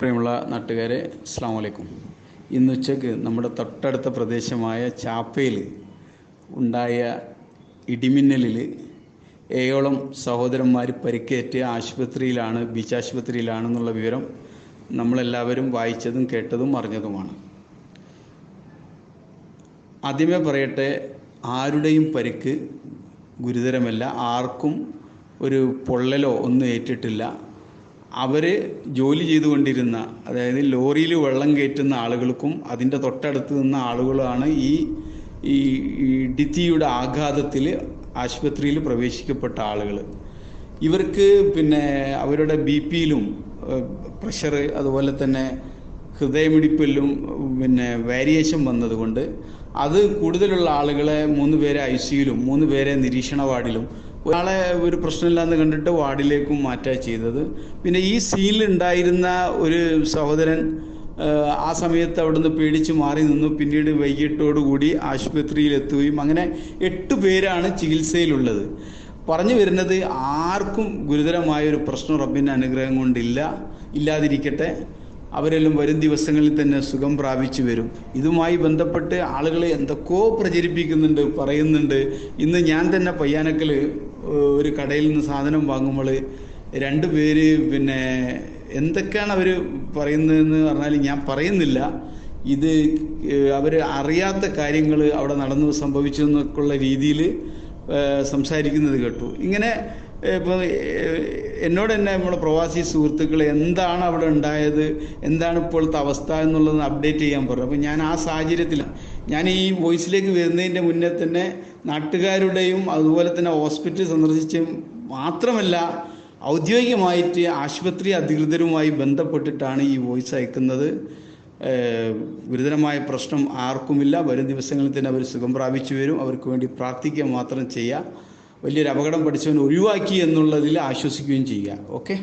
പ്രിയമുള്ള നാട്ടുകാരെ അസ്സാം വലൈക്കും ഇന്ന് ഉച്ചയ്ക്ക് നമ്മുടെ തൊട്ടടുത്ത പ്രദേശമായ ചാപ്പയിൽ ഉണ്ടായ ഇടിമിന്നലിൽ ഏഴോളം സഹോദരന്മാർ പരിക്കേറ്റ് ആശുപത്രിയിലാണ് ബീച്ച് ആശുപത്രിയിലാണെന്നുള്ള വിവരം നമ്മളെല്ലാവരും വായിച്ചതും കേട്ടതും അറിഞ്ഞതുമാണ്. ആദ്യമേ പറയട്ടെ ആരുടെയും പരിക്ക് ഗുരുതരമല്ല. ആർക്കും ഒരു പൊള്ളലോ ഒന്നും ഏറ്റിട്ടില്ല. അവർ ജോലി ചെയ്തുകൊണ്ടിരുന്ന അതായത് ലോറിയിൽ വെള്ളം കയറ്റുന്ന ആളുകൾക്കും അതിന്റെ തൊട്ടടുത്ത് നിന്ന ആളുകളാണ് ഈ ഈ ഇടിത്തിയുടെ ആഘാതത്തിൽ ആശുപത്രിയിൽ പ്രവേശിക്കപ്പെട്ട ആളുകൾ ഇവർക്ക് പിന്നെ അവരുടെ ബി പിയിലും പ്രഷർ അതുപോലെ തന്നെ ഹൃദയമിടിപ്പിലും പിന്നെ വേരിയേഷൻ വന്നതുകൊണ്ട് അത് കൂടുതലുള്ള ആളുകളെ മൂന്ന് പേരെ ഐ സിയിലും മൂന്ന് പേരെ നിരീക്ഷണ വാർഡിലും ഒരാളെ ഒരു പ്രശ്നമില്ലാന്ന് കണ്ടിട്ട് വാർഡിലേക്കും മാറ്റുക ചെയ്തത്. പിന്നെ ഈ സീനിൽ ഉണ്ടായിരുന്ന ഒരു സഹോദരൻ ആ സമയത്ത് അവിടുന്ന് പേടിച്ച് മാറി നിന്നു. പിന്നീട് വൈകിട്ടോടുകൂടി ആശുപത്രിയിൽ എത്തുകയും അങ്ങനെ എട്ട് പേരാണ് ചികിത്സയിലുള്ളത്. പറഞ്ഞു വരുന്നത് ആർക്കും ഗുരുതരമായ ഒരു പ്രശ്നം റബ്ബിന്റെ അനുഗ്രഹം കൊണ്ടില്ല. ഇല്ലാതിരിക്കട്ടെ. അവരെല്ലാം വരും ദിവസങ്ങളിൽ തന്നെ സുഖം പ്രാപിച്ചു വരും. ഇതുമായി ബന്ധപ്പെട്ട് ആളുകളെ എന്തൊക്കെയോ പ്രചരിപ്പിക്കുന്നുണ്ട് പറയുന്നുണ്ട്. ഇന്ന് ഞാൻ തന്നെ പയ്യാനക്കൽ ഒരു കടയിൽ നിന്ന് സാധനം വാങ്ങുമ്പോൾ രണ്ട് പേര് പിന്നെ എന്തൊക്കെയാണ് അവർ പറയുന്നതെന്ന് പറഞ്ഞാൽ ഞാൻ പറയുന്നില്ല. ഇത് അവർ അറിയാത്ത കാര്യങ്ങൾ അവിടെ നടന്നു സംഭവിച്ചു എന്നൊക്കെയുള്ള രീതിയിൽ സംസാരിക്കുന്നത് കേട്ടു. ഇങ്ങനെ ഇപ്പോൾ എന്നോട് തന്നെ നമ്മുടെ പ്രവാസി സുഹൃത്തുക്കൾ എന്താണ് അവിടെ ഉണ്ടായത് എന്താണ് ഇപ്പോഴത്തെ അവസ്ഥ എന്നുള്ളത് അപ്ഡേറ്റ് ചെയ്യാൻ പറഞ്ഞു. അപ്പോൾ ഞാൻ ആ സാഹചര്യത്തിൽ ഞാൻ ഈ വോയിസിലേക്ക് വരുന്നതിന്റെ മുന്നേ തന്നെ നാട്ടുകാരുടെയും അതുപോലെ തന്നെ ഹോസ്പിറ്റൽ സന്ദർശിച്ചും മാത്രമല്ല ഔദ്യോഗികമായിട്ട് ആശുപത്രി അധികൃതരുമായി ബന്ധപ്പെട്ടിട്ടാണ് ഈ വോയിസ് അയക്കുന്നത്. ഗുരുതരമായ പ്രശ്നം ആർക്കുമില്ല. വരും ദിവസങ്ങളിൽ തന്നെ അവർ സുഖം പ്രാപിച്ചു വരും. അവർക്ക് വേണ്ടി പ്രാർത്ഥിക്കുക മാത്രം ചെയ്യുക. വലിയൊരു അപകടം പഠിച്ചവൻ ഒഴിവാക്കി എന്നുള്ളതിൽ ആശ്വസിക്കുകയും ചെയ്യുക. ഓക്കെ?